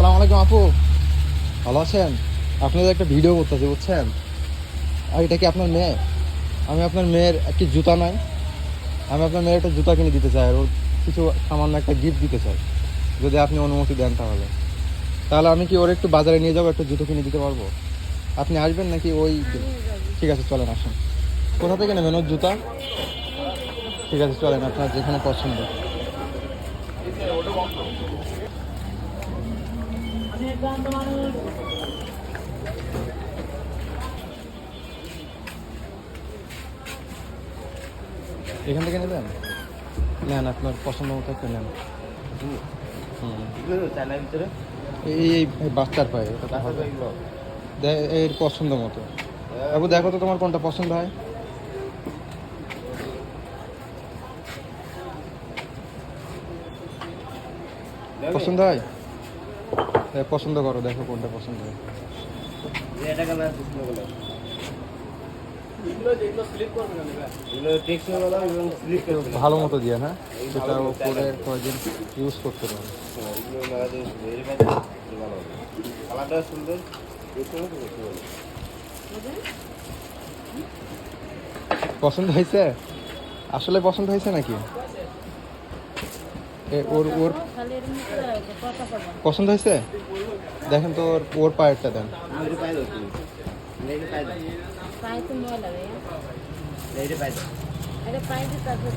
আসসালামু আলাইকুম আপু। ভালো আছেন? আপনাদের একটা ভিডিও করতেছি বুঝছেন? আর এটা কি আপনার মেয়ে? আমি আপনার মেয়ের একটি জুতা নাই। আমি আপনার মেয়ের একটা জুতা কিনে দিতে চাই আর ওর কিছু সামান্য একটা গিফট দিতে চাই। যদি আপনি অনুমতি দেন তাহলে। তাহলে আমি কি ওর একটু বাজারে নিয়ে যাব একটা জুতো কিনে দিতে পারব? আপনি আসবেন নাকি ওই ঠিক আছে চলেন আসুন। কোথা থেকে নেবেন ওর জুতা? ঠিক আছে চলেন আপনার যেখানে পছন্দ। এখান থেকে নেবেন? নেন আপনার পছন্দ মতো একটা নেন। এই বাচ্চার পায়ে এর পছন্দ মতো। বাবু দেখো তো তোমার কোনটা পছন্দ হয়। পছন্দ হয়? পছন্দ করো, দেখো কোনটা পছন্দ হয়। ভালো মতো দিয়ে হ্যাঁ সেটা পরে কয়েকদিন ইউজ করতে পারে। পছন্দ হয়েছে? আসলে পছন্দ হয়েছে নাকি? ওর ওর পছন্দ হয়েছে? দেখেন তো ওর ওর পায়েরটা দেন। এটা পাই দাও তুমি এটা পাই দাও পায়ে তো ময়লা রে এটা পাই দাও এটা পায়ে দিয়ে তারপর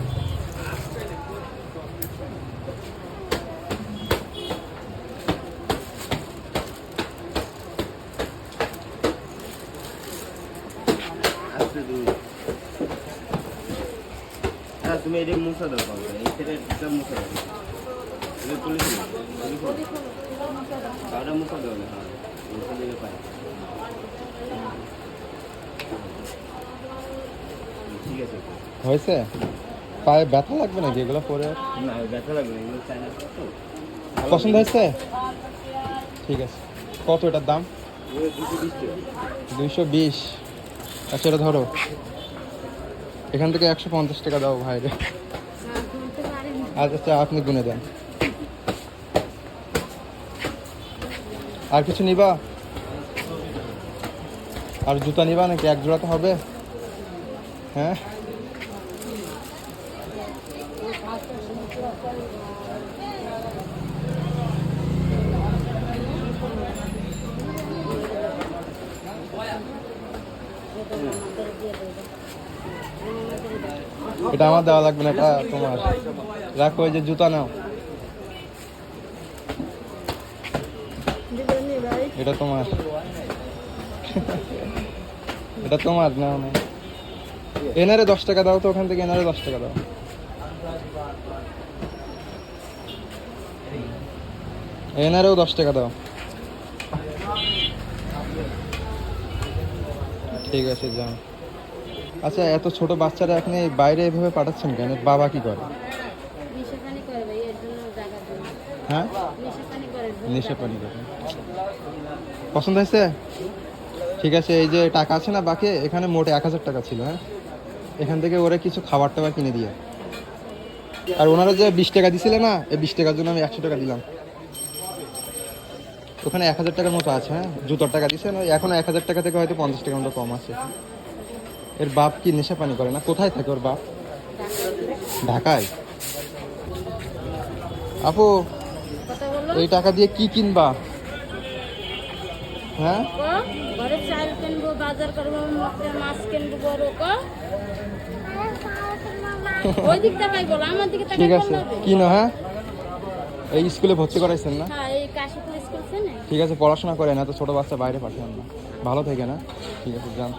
আস্তে তুমি হ্যাঁ তুমি এটা মুছা দাও পাবে এই সেটা এটা মুছা দাও। এটা কাউটা মুছা দাও না হ্যাঁ। মুছা দিলে পাই। ঠিক আছে। হয়েছে? পায়ে ব্যথা লাগবে নাকি এগুলো পরে? না ব্যথা লাগবে না এগুলো পছন্দ হয়েছে? ঠিক আছে। কত এটার দাম? দুইশো বিশ। আচ্ছা এটা ধরো। এখান থেকে একশো পঞ্চাশ টাকা দাও ভাইরে। আচ্ছা আচ্ছা আপনি গুনে দেন। আর কিছু নিবা? আর জুতা নিবা নাকি? এক জোড়া তো হবে। হ্যাঁ? এটা আমার দেওয়া লাগবে না, এটা তোমার। রাখো ওই যে জুতা নাও। এটা তোমার। এটা তোমার নাও না। এনারে দশ টাকা দাও তো, ওখান থেকে এনারে দশ টাকা দাও। এনারেও দশ টাকা দাও। ঠিক আছে যান আচ্ছা এত ছোট বাচ্চারা এখানে বাইরে এভাবে পাঠাচ্ছেন কেন? বাবা কি করে? হ্যাঁ? নেশা পানি করে। পছন্দ হয়েছে? ঠিক আছে এই যে টাকা আছে না বাকি এখানে মোট এক হাজার টাকা ছিল হ্যাঁ? এখান থেকে ওরা কিছু খাবার টাবার কিনে দিয়ে। আর ওনারা যে বিশ টাকা দিছিলে না এই বিশ টাকার জন্য আমি একশো টাকা দিলাম। ওখানে এক হাজার টাকার মতো আছে হ্যাঁ? জুতোর টাকা দিছেন ওই এখন এক হাজার টাকা থেকে হয়তো পঞ্চাশ টাকার মতো কম আছে। এর বাপ কি নেশা পানি করে না? কোথায় থাকে ওর বাপ? ঢাকায়? আপু এই টাকা দিয়ে কি কিনবা? হ্যাঁ? ক ঘরে চাল কিনবো বাজার করব মাছ কিনবো বড় ক? ওই দিকটা ভাই বলো আমার দিকে ঠিক আছে। হবে? কিনো হ্যাঁ? এই স্কুলে ভর্তি করাইছেন না? হ্যাঁ এই কাশিপুর স্কুল না ঠিক আছে পড়াশোনা করেন এত ছোট বাচ্চা বাইরে পাঠান না। ভালো থেকে না? ঠিক আছে যান।